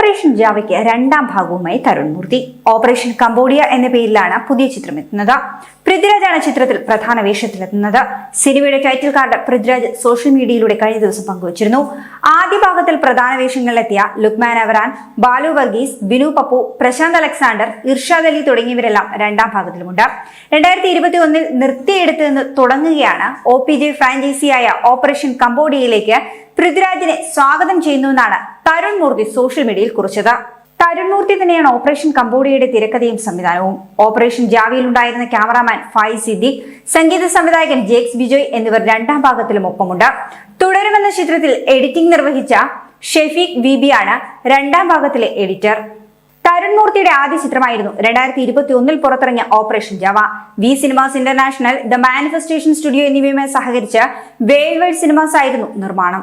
Operation ജാവയ്ക്ക് രണ്ടാം ഭാഗവുമായി തരുൺ മൂർത്തി. Operation Cambodia എന്ന പേരിലാണ് പുതിയ ചിത്രം എത്തുന്നത്. പൃഥ്വിരാജാണ് ചിത്രത്തിൽ പ്രധാന വേഷത്തിലെത്തുന്നത്. സിനിമയുടെ ടൈറ്റിൽ കാർഡ് പൃഥ്വിരാജ് സോഷ്യൽ മീഡിയയിലൂടെ കഴിഞ്ഞ ദിവസം പങ്കുവച്ചിരുന്നു. ആദ്യ ഭാഗത്തിൽ പ്രധാന വേഷങ്ങളിലെത്തിയ ലുക്മാൻ അവറാൻ ബാലു വർഗീസ് ബിനു പപ്പു പ്രശാന്ത് അലക്സാണ്ടർ ഇർഷാദ് അലി തുടങ്ങിയവരെല്ലാം രണ്ടാം ഭാഗത്തിലുമുണ്ട്. രണ്ടായിരത്തി ഇരുപത്തി ഒന്നിൽ നിർത്തിയെടുത്ത് നിന്ന് തുടങ്ങുകയാണ് ഒ പി ജെ ഫ്രാഞ്ചൈസിയായ ഓപ്പറേഷൻ കംബോഡിയയിലേക്ക് പൃഥ്വിരാജിനെ സ്വാഗതം ചെയ്യുന്നുവെന്നാണ് തരുൺ മൂർത്തി സോഷ്യൽ മീഡിയയിൽ കുറിച്ചത്. തരുൺ മൂർത്തി തന്നെയാണ് ഓപ്പറേഷൻ കമ്പോഡിയയുടെ തിരക്കഥയും സംവിധാനവും. ഓപ്പറേഷൻ ജാവിയിൽ ഉണ്ടായിരുന്ന ക്യാമറാമാൻ ഫായ് സിദ്ദിഖ് സംഗീത സംവിധായകൻ ജേക്സ് ബിജോയ് എന്നിവർ രണ്ടാം ഭാഗത്തിലും ഒപ്പമുണ്ട്. തുടരുമെന്ന ചിത്രത്തിൽ എഡിറ്റിംഗ് നിർവഹിച്ച ഷെഫീഖ് ബീബിയാണ് രണ്ടാം ഭാഗത്തിലെ എഡിറ്റർ തരുൺ മൂർത്തിയുടെ ആദ്യ ചിത്രമായിരുന്നു രണ്ടായിരത്തി ഇരുപത്തി ഒന്നിൽ പുറത്തിറങ്ങിയ operation Java. V cinemas international the manifestation studio എന്നിവയുമായി സഹകരിച്ച് വേൾഡ് വൈഡ് സിനിമാസ് ആയിരുന്നു നിർമ്മാണം.